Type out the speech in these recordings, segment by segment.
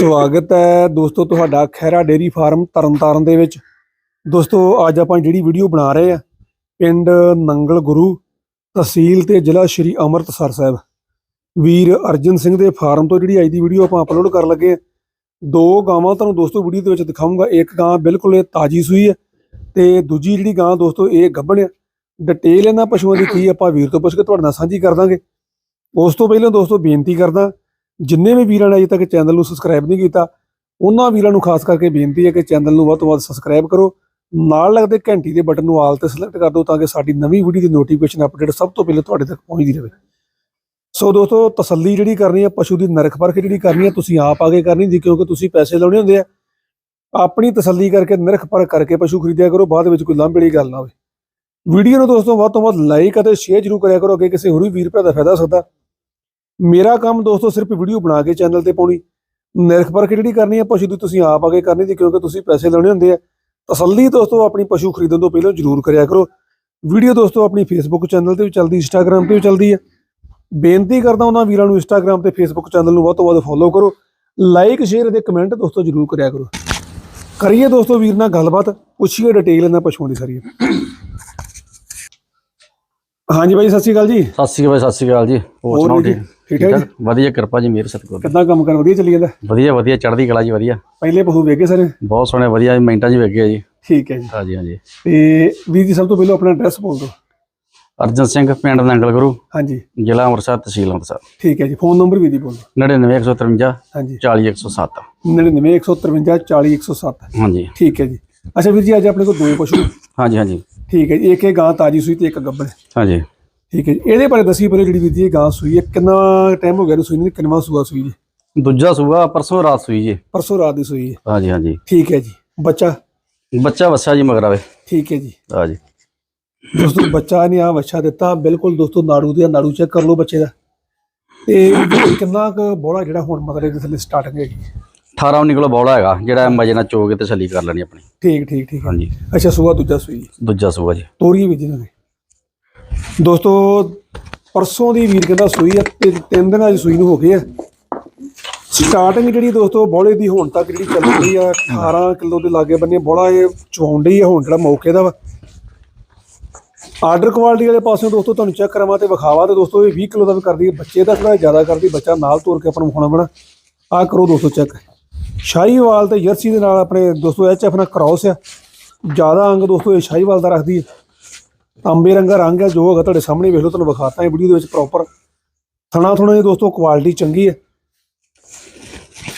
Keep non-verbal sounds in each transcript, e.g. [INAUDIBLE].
ਸਵਾਗਤ ਹੈ ਦੋਸਤੋ, ਤੁਹਾਡਾ ਖੈਰਾ ਡੇਰੀ ਫਾਰਮ ਤਰਨਤਾਰਨ ਦੇ ਵਿੱਚ। ਦੋਸਤੋ, ਅੱਜ ਆਪਾਂ ਜਿਹੜੀ ਵੀਡੀਓ ਬਣਾ ਰਹੇ ਆ ਪਿੰਡ ਨੰਗਲ ਗੁਰੂ ਤਹਿਸੀਲ ਤੇ ਜ਼ਿਲ੍ਹਾ ਸ਼੍ਰੀ ਅੰਮ੍ਰਿਤਸਰ ਸਾਹਿਬ। ਵੀਰ ਅਰਜਨ ਸਿੰਘ ਦੇ ਫਾਰਮ ਤੋਂ ਜਿਹੜੀ ਅੱਜ ਦੀ ਵੀਡੀਓ ਆਪਾਂ ਅਪਲੋਡ ਕਰਨ ਲੱਗੇ ਆ ਦੋ ਗਾਵਾਂ ਤੁਹਾਨੂੰ ਦੋਸਤੋ ਵੀਡੀਓ ਦੇ ਵਿੱਚ ਦਿਖਾਉਂਗਾ ਇੱਕ ਗਾਂ ਬਿਲਕੁਲ ਇਹ ਤਾਜੀ ਸੂਈ ਹੈ ਤੇ ਦੂਜੀ ਜਿਹੜੀ ਗਾਂ ਦੋਸਤੋ ਇਹ ਗੱਭਣ ਆ ਡਿਟੇਲ ਇਹਨਾਂ ਪਸ਼ੂਆਂ ਦੀ ਕੀ ਆਪਾਂ ਵੀਰ ਤੋਂ ਪੁੱਛ ਕੇ ਤੁਹਾਡੇ ਨਾਲ ਸਾਂਝੀ ਕਰ ਦਾਂਗੇ। ਉਸ ਤੋਂ ਪਹਿਲਾਂ ਦੋਸਤੋ ਬੇਨਤੀ ਕਰਦਾ ਜਿੰਨੇ ਵੀ ਵੀਰਾਂ ਨੇ ਅਜੇ ਤੱਕ ਚੈਨਲ ਨੂੰ ਸਬਸਕ੍ਰਾਈਬ ਨਹੀਂ ਕੀਤਾ, ਉਹਨਾਂ ਵੀਰਾਂ ਨੂੰ ਖਾਸ ਕਰਕੇ ਬੇਨਤੀ ਹੈ ਕਿ ਚੈਨਲ ਨੂੰ ਵੱਧ ਤੋਂ ਵੱਧ ਸਬਸਕ੍ਰਾਈਬ ਕਰੋ, ਨਾਲ ਲੱਗਦੇ ਘੰਟੀ ਦੇ ਬਟਨ ਨੂੰ ਆਲ ਤੇ ਸਿਲੈਕਟ ਕਰ ਦਿਓ ਤਾਂ ਕਿ ਸਾਡੀ ਨਵੀਂ ਵੀਡੀਓ ਦੀ ਨੋਟੀਫਿਕੇਸ਼ਨ ਅਪਡੇਟ ਸਭ ਤੋਂ ਪਹਿਲਾਂ ਤੁਹਾਡੇ ਤੱਕ ਪਹੁੰਚਦੀ ਰਹੇ। ਸੋ ਦੋਸਤੋ, ਤਸੱਲੀ ਜਿਹੜੀ ਕਰਨੀ ਹੈ, ਪਸ਼ੂ ਦੀ ਨਰਖ ਪਰਖ ਜਿਹੜੀ ਕਰਨੀ ਹੈ, ਤੁਸੀਂ ਆਪ ਆਗੇ ਕਰਨੀ ਜੀ, ਕਿਉਂਕਿ ਤੁਸੀਂ ਪੈਸੇ ਲਾਉਣੇ ਹੁੰਦੇ ਆ। ਆਪਣੀ ਤਸੱਲੀ ਕਰਕੇ ਨਰਖ ਪਰਖ ਕਰਕੇ ਪਸ਼ੂ ਖਰੀਦਿਆ ਕਰੋ, ਬਾਅਦ ਵਿੱਚ ਕੋਈ ਲਾਂਭੇ ਵਾਲੀ ਗੱਲ ਨਾ ਹੋਵੇ। ਵੀਡੀਓ ਨੂੰ ਦੋਸਤੋ ਵੱਧ ਤੋਂ ਵੱਧ ਲਾਈਕ ਅਤੇ ਸ਼ੇਅਰ ਜ਼ਰੂਰ ਕਰਿਆ ਕਰੋ, ਅੱਗੇ ਕਿਸੇ ਹੋਰ ਵੀ ਵੀਰ ਭਰਾ ਦਾ ਫਾਇਦਾ ਹੋ ਸਕਦਾ। ਮੇਰਾ ਕੰਮ ਦੋਸਤੋ ਸਿਰਫ ਵੀਡੀਓ ਬਣਾ ਕੇ ਚੈਨਲ ਤੇ ਪਾਉਣੀ। ਨਿਰਖ ਪਰਖ ਜਿਹੜੀ ਕਰਨੀ ਹੈ ਪਸ਼ੂ ਦੀ ਤੁਸੀਂ ਆਪ ਆਗੇ ਕਰਨੀ ਜੀ ਕਿਉਂਕਿ ਤੁਸੀਂ ਪੈਸੇ ਲਾਉਣੇ ਹੁੰਦੇ ਆ। ਤਸੱਲੀ ਦੋਸਤੋ ਆਪਣੀ ਪਸ਼ੂ ਖਰੀਦਣ ਤੋਂ ਪਹਿਲਾਂ ਜ਼ਰੂਰ ਕਰਿਆ ਕਰੋ। ਵੀਡੀਓ ਦੋਸਤੋ ਆਪਣੀ ਫੇਸਬੁੱਕ ਚੈਨਲ ਤੇ ਵੀ ਚੱਲਦੀ ਇੰਸਟਾਗ੍ਰam ਤੇ ਵੀ ਚੱਲਦੀ ਹੈ ਬੇਨਤੀ ਕਰਦਾ ਉਹਨਾਂ ਵੀਰਾਂ ਨੂੰ ਇੰਸਟਾਗ੍ਰam ਤੇ ਫੇਸਬੁੱਕ ਚੈਨਲ ਨੂੰ ਵੱਧ ਤੋਂ ਵੱਧ ਫੋਲੋ ਕਰੋ। ਲਾਈਕ ਸ਼ੇਅਰ ਅਤੇ ਕਮੈਂਟ ਦੋਸਤੋ ਜ਼ਰੂਰ ਕਰਿਆ ਕਰੋ। ਕਰੀਏ ਦੋਸਤੋ ਵੀਰ ਨਾਲ ਗੱਲਬਾਤ ਪੁੱਛੀਏ ਡਿਟੇਲ ਇਹਨਾਂ ਪਸ਼ੂਆਂ ਦੀ ਸਾਰੀ। ਹਾਂਜੀ ਬਾਈ ਸਤਿ ਸ਼੍ਰੀ ਅਕਾਲ ਜੀ। ਸਤਿ ਸ਼੍ਰੀ ਅਕਾਲ ਸਤਿ ਸ਼੍ਰੀ ਅਕਾਲ ਜੀ। ਹੋਰ ਸੁਣਾਓ ਠੀਕ? ਠੀਕ ਠਾਕ ਜੀ? ਵਧੀਆ ਕਿਰਪਾ ਜੀ ਮੇਰ ਸਤਿਗੁਰ ਕਿੱਦਾਂ ਕੰਮ ਕਰ? ਵਧੀਆ ਚੱਲੀ ਜਾਂਦਾ? ਵਧੀਆ ਵਧੀਆ ਚੜ੍ਹਦੀ ਕਲਾ ਜੀ ਵਧੀਆ। ਪਹਿਲੇ ਪਸ਼ੂ ਵੇਖੇ ਸਾਰੇ? ਬਹੁਤ ਸੋਹਣੇ ਵਧੀਆ ਮਿੰਟਾਂ 'ਚ ਵੇਖ ਗਿਆ ਜੀ। ਠੀਕ ਹੈ ਜੀ। ਹਾਂਜੀ ਹਾਂਜੀ। ਤੇ ਵੀਰ ਜੀ ਸਭ ਤੋਂ ਪਹਿਲਾਂ ਆਪਣਾ ਐਡਰੈਸ ਬੋਲ ਦਿਓ। ਅਰਜਨ ਸਿੰਘ ਪਿੰਡ ਨੰਗਲ ਗੁਰੂ ਹਾਂਜੀ। ਜ਼ਿਲ੍ਹਾ ਅੰਮ੍ਰਿਤਸਰ ਤਹਿਸੀਲ ਅੰਮ੍ਰਿਤਸਰ। ਠੀਕ ਹੈ ਜੀ। ਫੋਨ ਨੰਬਰ ਵੀ ਦੀ ਬੋਲ ਦਿਓ। 99153 ਹਾਂਜੀ। 40107 99153 40107 ਹਾਂਜੀ। ਠੀਕ ਹੈ ਜੀ। ਅੱਛਾ ਵੀਰ ਜੀ ਅੱਜ ਆਪਣੇ ਕੋਲ ਦੋ ਪਸ਼ੂ ਹਾਂਜੀ ਹਾਂਜੀ। ਠੀਕ ਹੈ ਜੀ। ਇੱਕ ਇਹ ਗਾਂ ਤਾਜੀ ਸੂਈ ਤੇ ਇੱਕ ਗੱਬੜ ਹਾਂਜੀ। ਠੀਕ ਹੈ ਜੀ। ਇਹਦੇ ਬਾਰੇ ਦੱਸੀ ਪਹਿਲੇ ਜਿਹੜੀ ਵੀਰ ਜੀ ਇਹ ਗਾਂ ਸੂਈ ਹੈ ਕਿੰਨਾ ਟਾਈਮ ਹੋ ਗਿਆ ਇਹਨੂੰ ਸੂਈ ਨੂੰ? ਕਿੰਨਵਾ ਸੂਆ ਸੂਈ ਜੀ? ਦੂਜਾ ਸੂਆ ਪਰਸੋਂ ਰਾਤ ਸੂਈ ਜੀ। ਪਰਸੋਂ ਰਾਤ ਦੀ ਸੂਈ ਹੈ। ਹਾਂਜੀ ਹਾਂਜੀ। ਠੀਕ ਹੈ ਜੀ। ਬੱਚਾ? ਬੱਚਾ ਵਸਿਆ ਜੀ ਮਗਰ ਆਵੇ। ਠੀਕ ਹੈ ਜੀ। ਹਾਂਜੀ ਦੋਸਤੋ ਬੱਚਾ ਨੇ ਆ ਬੱਚਾ ਦਿੱਤਾ। ਬਿਲਕੁਲ ਦੋਸਤੋ ਨਾੜੂ ਦੇ ਨਾੜੂ ਚੈੱਕ ਕਰ ਲਓ ਬੱਚੇ ਦਾ। ਤੇ ਕਿੰਨਾ ਕੁ ਬੋਲਾ ਜਿਹੜਾ ਹੁਣ ਮਤਲਬ ਇਹਦੇ ਥੱਲੇ ਸਟਾਰਟਿੰਗ ਹੈਗੀ ਹੈ। 18 19 ਕਿਲੋ ਬੌਲਾ ਹੈਗਾ ਜਿਹੜਾ ਮਜੇ ਨਾਲ ਚੋ ਕੇ ਤਸੱਲੀ ਕਰ ਲੈਣੀ ਆਪਣੀ। ਠੀਕ ਠੀਕ ਠੀਕ ਹਾਂਜੀ। ਅੱਛਾ ਸੂਆ ਦੂਜਾ ਸੂਈ ਦੂਜਾ ਸੂਆ ਜੀ। ਤੋਰੀਏ ਵੀ ਜਿਹਨਾਂ ਨੇ। ਦੋਸਤੋ, ਪਰਸੋਂ ਦੀ ਵੀਰ ਕਹਿੰਦਾ ਸੂਈ ਆ ਤੇ ਤਿੰਨ ਦਿਨ ਦੀ ਸੂਈ ਨੂੰ ਹੋ ਗਏ ਆ। ਸਟਾਰਟਿੰਗ ਜਿਹੜੀ ਦੋਸਤੋ ਬੋਲੇ ਦੀ ਹੁਣ ਤੱਕ ਜਿਹੜੀ ਚੱਲ ਰਹੀ ਆ 18 ਕਿਲੋ ਦੇ ਲਾਗੇ ਬੰਨੇ ਬੋਲਾ ਇਹ ਚਵਾਉਣ ਡਈ ਆ, ਹੁਣ ਜਿਹੜਾ ਮੌਕੇ ਦਾ ਵਾ। ਆਰਡਰ ਕੁਆਲਿਟੀ ਵਾਲੇ ਪਾਸਿਓਂ ਦੋਸਤੋ, ਤੁਹਾਨੂੰ ਚੈੱਕ ਕਰਾਵਾਂ ਤੇ ਵਿਖਾਵਾ ਤੇ ਦੋਸਤੋ, ਇਹ 20 ਕਿਲੋ ਦਾ ਵੀ ਕਰਦੀ ਹੈ ਬੱਚੇ ਦਾ ਥੋੜਾ ਜ਼ਿਆਦਾ ਕਰਦੀ, ਬੱਚਾ ਨਾਲ ਤੋਰ ਕੇ ਆਪਾਂ ਨੂੰ ਵਿਖਾਉਣਾ ਬਣਾ ਆ ਕਰੋ ਦੋਸਤੋ ਚੈੱਕ ਸ਼ਾਹੀਵਾਲ ਤੇ ਜਰਸੀ ਦੇ ਨਾਲ ਆਪਣੇ ਦੋਸਤੋ ਐਚਐਫ ਨਾਲ ਕ੍ਰਾਸ ਆ। ਜ਼ਿਆਦਾ ਅੰਗ ਦੋਸਤੋ, ਇਹ ਸ਼ਾਹੀਵਾਲ ਦਾ ਰੱਖਦੀ ਹੈ ਤਾਂਬੇ ਰੰਗਾ ਰੰਗ ਹੈ ਜੋ ਹੈਗਾ ਤੁਹਾਡੇ ਸਾਹਮਣੇ ਵੇਖ ਲਓ ਤੁਹਾਨੂੰ ਵਿਖਾਤਾ ਇਹ ਵੀਡੀਓ ਦੇ ਵਿੱਚ ਪ੍ਰੋਪਰ ਥਣਾ ਥੁਣਾ ਦੀ ਦੋਸਤੋ ਕੁਆਲਿਟੀ ਚੰਗੀ ਹੈ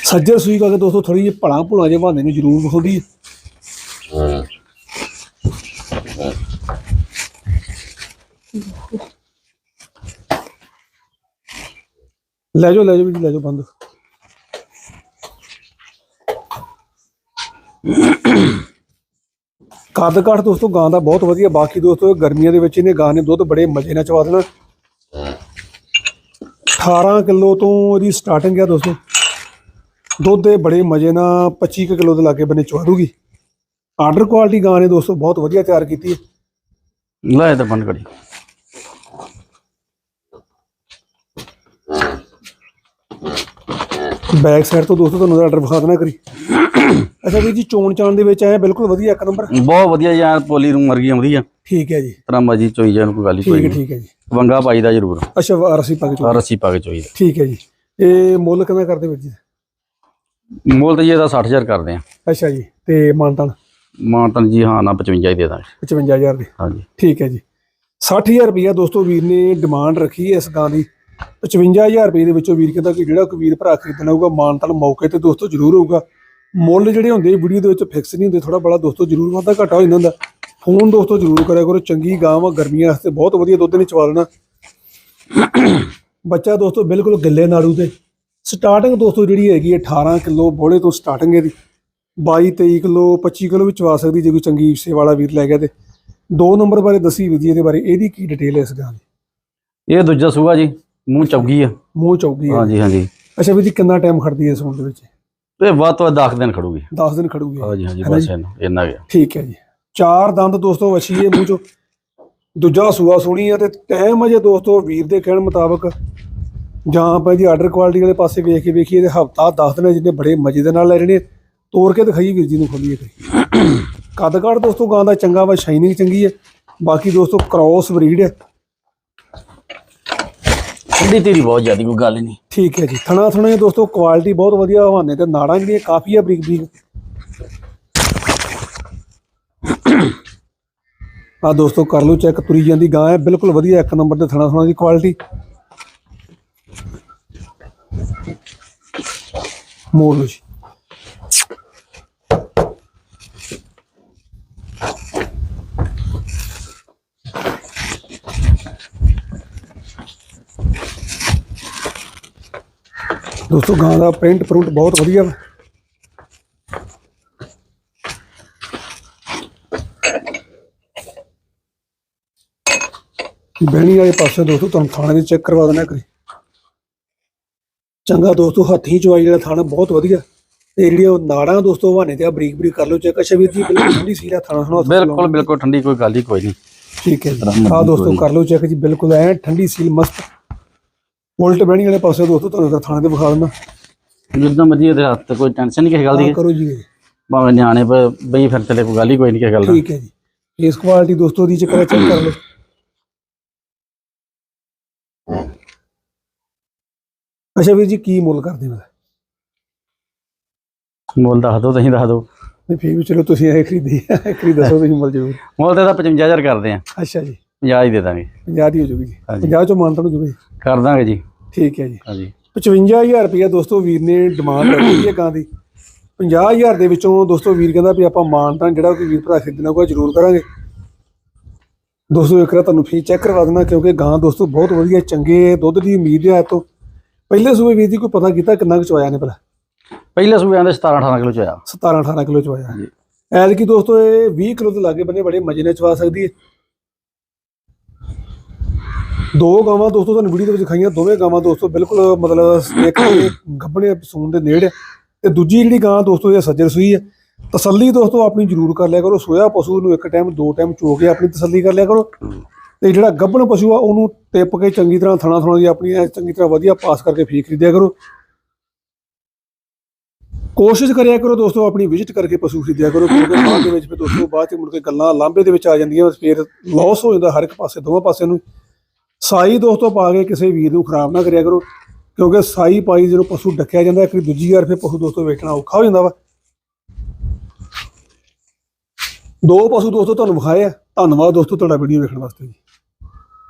ਸੱਜਰ ਸੂਈ ਕਰਕੇ ਦੋਸਤੋ ਥੋੜੀ ਜਿਹੀ ਭਲਾ ਭੁਲਾ ਜੇ ਬਹਾਨੇ ਨੂੰ ਜ਼ਰੂਰ ਵਿਖਾਉਂਦੀ ਹੈ ਲੈ ਜਾਓ ਲੈ ਜਾਓ ਜੀ, ਲੈ ਜਾਓ ਬੰਦ। ਕੱਦ ਕਾਠ ਦੋਸਤੋ ਗਾਂ ਦਾ ਬਹੁਤ ਵਧੀਆ ਬਾਕੀ ਦੋਸਤੋ ਗਰਮੀਆਂ ਦੇ ਵਿੱਚ ਇਹਨੇ ਗਾਂ ਨੇ ਦੁੱਧ ਬੜੇ ਮਜ਼ੇ ਨਾਲ ਚਵਾ ਦੇਣਾ। 18 ਕਿਲੋ ਤੋਂ ਇਹਦੀ ਸਟਾਰਟਿੰਗ ਹੈ ਦੋਸਤੋ। ਦੁੱਧ ਦੇ ਬੜੇ ਮਜ਼ੇ ਨਾਲ 25 ਕੁ ਕਿਲੋ ਦੇ ਲਾਗੇ ਬੰਨੇ ਚਵਾ ਦੂਗੀ। ਆਰਡਰ ਕੁਆਲਿਟੀ ਗਾਂ ਨੇ ਦੋਸਤੋ ਬਹੁਤ ਵਧੀਆ ਤਿਆਰ ਕੀਤੀ ਹੈ। ਲੈ ਤਾਂ ਬੰਦ ਕਰੀ। ਬੈਕ ਸਾਈਡ ਤੋਂ ਦੋਸਤੋ ਤੁਹਾਨੂੰ ਆਰਡਰ ਵਿਖਾ ਦੇਣਾ ਕਰੀ। ਅੱਛਾ ਵੀਰ ਜੀ ਚੋਣ ਚਾਣ ਦੇ ਵਿੱਚ ਆਇਆ ਬਿਲਕੁਲ ਵਧੀਆ ਇੱਕ ਨੰਬਰ। ਬਹੁਤ ਵਧੀਆ ਯਾਰ ਪੋਲੀ ਨੂੰ ਮਰਗੀ ਆਉਂਦੀ ਆ ਠੀਕ ਹੈ ਜੀ। ਤਰਾ ਮਜੀ ਚੋਈ ਜਾਨ ਕੋਈ ਗੱਲ ਹੀ ਠੀਕ ਕੋਈ ਹੈ ਠੀਕ ਹੈ ਜੀ। ਵੰਗਾ ਪਾਈ ਦਾ ਜ਼ਰੂਰ। ਅੱਛਾ ਰੱਸੀ ਪਾ ਕੇ ਚੋ ਆ ਰੱਸੀ ਪਾ ਕੇ ਚੋਈ ਠੀਕ ਹੈ ਜੀ। ਇਹ ਮੁੱਲ ਕਿੰਨਾ ਕਰਦੇ ਵੀਰ ਜੀ? ਮੁੱਲ ਤਾਂ ਜੀ ਇਹਦਾ 60000 ਕਰਦੇ ਆ। ਅੱਛਾ ਜੀ ਤੇ ਮਾਨਤਾਨ? ਮਾਂ ਤਾਂ ਜੀ ਹਾਂ ਨਾ 55 ਹੀ ਦੇ ਦਾਂਗੇ। 55000 ਦੇ। ਹਾਂਜੀ। ਠੀਕ ਹੈ ਜੀ। 60000 ਰੁਪਇਆ ਦੋਸਤੋ ਵੀਰ ਨੇ ਡਿਮਾਂਡ ਰੱਖੀ ਹੈ ਇਸ ਗਾਂ ਦੀ। 55000 ਰੁਪਏ ਦੇ ਵਿੱਚੋਂ ਵੀਰ ਕਹਿੰਦਾ ਕਿ ਜਿਹੜਾ ਕੋਈ ਵੀਰ ਭਰਾ ਖਰੀਦਣਾ ਹੋਊਗਾ ਮਾਨਤਾਨ ਮੌਕੇ ਤੇ ਦੋਸਤੋ ਜ਼ਰੂਰ ਹੋਊਗਾ। ਮੁੱਲ ਜਿਹੜੇ ਹੁੰਦੇ ਵੀਡੀਓ ਦੇ ਵਿੱਚ ਫਿਕਸ ਨਹੀਂ ਹੁੰਦੇ ਥੋੜਾ ਬੜਾ ਦੋਸਤੋ ਜ਼ਰੂਰ ਵਾਧਾ ਘਾਟਾ ਹੋ ਜਾਂਦਾ। ਫੋਨ ਦੋਸਤੋ ਜ਼ਰੂਰ ਕਰਿਆ ਕਰੋ ਚੰਗੀ ਗਾਂ ਵਾ ਗਰਮੀਆਂ ਵਾਸਤੇ ਬਹੁਤ ਵਧੀਆ ਦੁੱਧ ਨੇ ਚਵਾ ਲੈਣਾ। ਬੱਚਾ ਦੋਸਤੋ ਬਿਲਕੁਲ ਗਿੱਲੇ ਨਾੜੂ ਤੇ। ਸਟਾਰਟਿੰਗ ਦੋਸਤੋ ਜਿਹੜੀ ਹੈਗੀ ਹੈ 18 ਕਿਲੋ ਬੋਲੇ ਤੋਂ ਸਟਾਰਟਿੰਗ ਇਹਦੀ। 22 23 ਕਿਲੋ 25 ਕਿਲੋ ਵੀ ਚਵਾ ਸਕਦੀ ਜੇ ਕੋਈ ਚੰਗੀ ਸੇ ਵਾਲਾ ਵੀਰ ਲੈ ਗਿਆ ਤੇ। ਦੋ ਨੰਬਰ ਬਾਰੇ ਦੱਸੀ ਵੀ ਜੀ ਇਹਦੇ ਬਾਰੇ ਇਹਦੀ ਕੀ ਡਿਟੇਲ ਹੈ ਇਸ ਗਾਂ ਦੀ? ਇਹ ਦੂਜਾ ਸੂਆ ਜੀ ਮੂੰਹ ਚੌਗੀ ਆ। ਮੂੰਹ ਚੌਗੀ ਹੈ ਹਾਂਜੀ ਹਾਂਜੀ। ਅੱਛਾ ਵੀ ਜੀ ਕਿੰਨਾ ਟਾਈਮ ਖੜਦੀ ਹੈ ਇਸ ਦੇ ਵਿੱਚ? ਤੇ ਵੱਧ ਤੋਂ ਵੱਧ 10 ਦਿਨ ਖੜੂਗੀ। 10 ਦਿਨ ਖੜੂਗੀ। ਹਾਂਜੀ ਹਾਂਜੀ ਬਸ ਇੰਨਾ ਗਿਆ। ਠੀਕ ਹੈ ਜੀ। ਚਾਰ ਦੰਦ ਦੋਸਤੋ ਵਛੀ ਮੂੰਹ ਚੋਂ। ਦੂਜਾ ਸੂਆ ਸੋਣੀ ਆ ਤੇ ਟਾਈਮ ਅਜੇ ਦੋਸਤੋ ਵੀਰ ਦੇ ਕਹਿਣ ਮੁਤਾਬਕ। ਜਾਂ ਆਪਾਂ ਜੀ ਆਰਡਰ ਕੁਆਲਿਟੀ ਵਾਲੇ ਪਾਸੇ ਵੇਖ ਕੇ ਵੇਖੀਏ ਤੇ ਹਫਤਾ 10 ਦਿਨ ਜਿਹਨੇ ਬੜੇ ਮਜ਼ੇ ਦੇ ਨਾਲ ਲੈ ਰਹੇ ਨੇ ਤੋੜ ਕੇ ਦਿਖਾਈ ਵੀਰ ਜੀ ਨੂੰ ਖੋਲੀਏ [COUGHS] ਕੱਦ ਕਾਠ ਦੋਸਤੋ ਗਾਂ ਦਾ ਚੰਗਾ ਵਾ ਸ਼ਾਈਨਿੰਗ ਚੰਗੀ ਹੈ ਬਾਕੀ ਦੋਸਤੋ ਕ੍ਰੋਸ ਬਰੀਡ ਹੈ ਠੰਡੀ ਤੇਰੀ ਬਹੁਤ ਜ਼ਿਆਦੀ, ਕੋਈ ਗੱਲ ਨਹੀਂ। ਠੀਕ ਹੈ ਜੀ। ਥਣਾ ਥੁਣੇ ਦੋਸਤੋ ਕੁਆਲਿਟੀ ਬਹੁਤ ਵਧੀਆ ਹਵਾਨੇ ਤੇ ਨਾੜਾਂ ਜਿਹੜੀਆਂ ਕਾਫੀ ਆ ਬਰੀਕ ਬਰੀਕ। ਆ ਦੋਸਤੋ, ਕਰ ਲਓ ਚੈੱਕ ਤੁਰੀ ਜਾਂਦੀ ਗਾਂ ਹੈ। ਬਿਲਕੁਲ ਵਧੀਆ, ਇੱਕ ਨੰਬਰ ਤੇ ਥਣਾ ਥੁਣਾ ਦੀ ਕੁਆਲਿਟੀ ਮੋੜ ਲਓ ਜੀ। ਦੋਸਤੋ ਗਾਂ ਦਾ ਪ੍ਰਿੰਟ ਪ੍ਰਿੰਟ ਬਹੁਤ ਵਧੀਆ। ਵਾ ਬਹਿਣੀ ਵਾਲੇ ਪਾਸੇ ਦੋਸਤੋ ਤੁਹਾਨੂੰ ਥਾਣੇ ਦੇ ਚੈੱਕ ਕਰਵਾ ਦੇਣਾ ਕਰੀ ਚੰਗਾ ਦੋਸਤੋ ਹੱਥੀਂ ਚਵਾਈ ਜਿਹੜਾ ਥਾਣਾ ਬਹੁਤ ਵਧੀਆ। ਤੇ ਜਿਹੜੀਆਂ ਉਹ ਨਾੜਾਂ ਦੋਸਤੋ ਹਵਾਨੇ ਤੇ ਆ ਬਰੀਕ ਬਰੀਕ ਕਰ ਲਓ ਚੈੱਕ। ਅੱਛਾ ਵੀਰ ਜੀ ਬਿਲਕੁਲ ਠੰਡੀ ਸੀ ਥਾਣਾ ਸੁਣਾ ਬਿਲਕੁਲ ਬਿਲਕੁਲ ਠੰਡੀ ਕੋਈ ਗੱਲ ਹੀ ਕੋਈ ਨਹੀਂ ਠੀਕ ਹੈ ਆ ਦੋਸਤੋ ਕਰ ਲਓ ਚੈੱਕ ਜੀ ਬਿਲਕੁਲ ਐ ਠੰਡੀ ਸੀਲ ਮਸਤ। ਉਲਟ ਬਹਿਣੀ ਵਾਲੇ ਪਾਸੇ ਦੋਸਤੋ ਤੁਹਾਨੂੰ ਥਾਣੇ ਤੇ ਵਿਖਾ ਦਿੰਦਾ। ਜਿੱਦਾਂ ਮਰਜ਼ੀ ਇਹਦੇ ਹੱਥ ਤੇ ਕੋਈ ਟੈਨਸ਼ਨ ਨਹੀਂ ਕਿਸੇ ਗੱਲ ਦੀ। ਕਰੋ ਜੀ। ਭਾਵੇਂ ਨਿਆਣੇ ਪਰ ਬਈ ਫਿਰ ਚਲੇ ਕੋਈ ਗੱਲ ਹੀ ਕੋਈ ਨਹੀਂ ਕਿਸੇ ਗੱਲ ਦਾ। ਠੀਕ ਹੈ ਜੀ। ਇਸ ਕੁਆਲਿਟੀ ਦੋਸਤੋ ਦੀ ਚੱਕਰ ਚੈੱਕ ਕਰ ਲਓ। ਅੱਛਾ ਵੀਰ ਜੀ ਕੀ ਮੁੱਲ ਕਰਦੇ ਹੋ? ਮੁੱਲ ਦੱਸ ਦਿਓ ਤੁਸੀਂ ਦੱਸ ਦਿਓ। ਨਹੀਂ ਫੇਰ ਵੀ ਚਲੋ ਤੁਸੀਂ ਇਹ ਖਰੀਦੀ ਹੈ ਖਰੀਦ ਦੱਸੋ ਤੁਸੀਂ ਮੁੱਲ ਜ਼ਰੂਰ। ਮੁੱਲ ਤੇ ਤਾਂ 55000 ਕਰਦੇ ਆ। ਅੱਛਾ ਜੀ। 50 ਹੀ ਦੇ ਦਾਂਗੇ। 50 ਦੀ ਹੋ ਜੂਗੀ ਜੀ। ਹਾਂਜੀ। 50 ਚੋਂ ਮਾਨਤਾ ਹੋ ਜੂਗੀ। ਕਰ ਦਾਂਗੇ ਜੀ। ਠੀਕ ਹੈ ਜੀ। ਹਾਂਜੀ। 55000 ਰੁਪਇਆ ਦੋਸਤੋ ਵੀਰ ਨੇ ਡਿਮਾਂਡ [COUGHS] ਰੱਖੀ ਹੈ ਗਾਂ ਦੀ। 50000 ਦੇ ਵਿੱਚੋਂ ਦੋਸਤੋ ਵੀਰ ਕਹਿੰਦਾ ਵੀ ਆਪਾਂ ਮਾਨਤਾ ਜਿਹੜਾ ਕੋਈ ਵੀਰ ਭਰਾ ਖਰੀਦਣਾ ਕੋਈ ਜ਼ਰੂਰ ਕਰਾਂਗੇ। ਦੋਸਤੋ ਇੱਕ ਵਾਰ ਤੁਹਾਨੂੰ ਫੀਸ ਚੈੱਕ ਕਰਵਾ ਦੇਣਾ ਕਿਉਂਕਿ ਗਾਂ ਦੋਸਤੋ ਬਹੁਤ ਵਧੀਆ ਚੰਗੇ ਦੁੱਧ ਦੀ ਉਮੀਦ ਹੈ ਤੋਂ। ਪਹਿਲੇ ਸੂਬੇ ਵੀਰ ਦੀ ਕੋਈ ਪਤਾ ਕੀਤਾ ਕਿੰਨਾ ਕੁ ਚਵਾਇਆ ਨੇ ਭਲਾ? ਪਹਿਲੇ ਸੂਬਿਆਂ ਦੇ 17 18 ਕਿਲੋ ਚ ਆਇਆ 17 18 ਕਿਲੋ ਚਵਾਇਆ ਜੀ। ਐਤਕੀ ਦੋਸਤੋ ਇਹ 20 ਕਿਲੋ ਦੇ ਲਾਗੇ ਬੰਨੇ ਬੜੇ ਮਜ਼ੇ ਨਾਲ ਚਵਾ ਸਕਦੀ ਹੈ। ਦੋ ਗਾਵਾਂ ਦੋਸਤੋ, ਤੁਹਾਨੂੰ ਵੀਡੀਓ ਦੇ ਵਿੱਚ ਦਿਖਾਈਆਂ, ਦੋਵੇਂ ਗਾਵਾਂ ਦੋਸਤੋ, ਬਿਲਕੁਲ ਮਤਲਬ ਇੱਕ ਗੱਭਣੇ ਸੂਣ ਦੇ ਨੇੜੇ। ਤੇ ਦੂਜੀ ਜਿਹੜੀ ਗਾਂ ਦੋਸਤੋ, ਇਹ ਸੱਜਰ ਸੂਈ ਹੈ। ਤਸੱਲੀ ਦੋਸਤੋ, ਆਪਣੀ ਜ਼ਰੂਰ ਕਰ ਲਿਆ ਕਰੋ। ਸੋਇਆ ਪਸ਼ੂ ਨੂੰ ਇੱਕ ਟਾਈਮ ਦੋ ਟਾਈਮ ਚੋ ਕੇ ਆਪਣੀ ਤਸੱਲੀ ਕਰ ਲਿਆ ਕਰੋ। ਤੇ ਜਿਹੜਾ ਗੱਭਣ ਪਸ਼ੂ ਆ, ਉਹਨੂੰ ਟਿੱਪ ਕੇ ਚੰਗੀ ਤਰ੍ਹਾਂ ਥਣਾ ਥਣਾ ਦੀ ਆਪਣੀ ਚੰਗੀ ਤਰ੍ਹਾਂ ਵਧੀਆ ਪਾਸ ਕਰਕੇ ਫੀਕ ਖਰੀਦਿਆ ਕਰੋ। ਕੋਸ਼ਿਸ਼ ਕਰਿਆ ਕਰੋ ਦੋਸਤੋ, ਆਪਣੀ ਵਿਜ਼ਿਟ ਕਰਕੇ ਪਸ਼ੂ ਖਰੀਦਿਆ ਕਰੋ। ਕਿਉਂਕਿ ਬਾਅਦ ਦੇ ਵਿੱਚ ਫਿਰ ਦੋਸਤੋ, ਬਾਅਦ ਚ ਮੁੜ ਕੇ ਗੱਲਾਂ ਲਾਂਬੇ ਦੇ ਵਿੱਚ ਆ ਜਾਂਦੀਆਂ, ਫਿਰ ਲਾਸ ਹੋ ਜਾਂਦਾ ਹਰ ਇੱਕ ਪਾਸੇ, ਦੋਵਾਂ ਪਾਸੇ ਨੂੰ। ਸਾਈ ਦੋਸਤੋ ਪਾ ਕੇ ਕਿਸੇ ਵੀਰ ਨੂੰ ਖਰਾਬ ਨਾ ਕਰਿਆ ਕਰੋ, ਕਿਉਂਕਿ ਸਾਈ ਪਾਈ ਜਦੋਂ ਪਸ਼ੂ ਡੱਕਿਆ ਜਾਂਦਾ, ਇੱਕ ਦੂਜੀ ਵਾਰ ਫਿਰ ਪਸ਼ੂ ਦੋਸਤੋ ਵੇਚਣਾ ਔਖਾ ਹੋ ਜਾਂਦਾ ਵਾ। ਦੋ ਪਸ਼ੂ ਦੋਸਤੋ ਤੁਹਾਨੂੰ ਵਿਖਾਏ ਆ, ਧੰਨਵਾਦ ਦੋਸਤੋ ਤੁਹਾਡਾ ਵੀਡੀਓ ਵੇਖਣ ਵਾਸਤੇ ਜੀ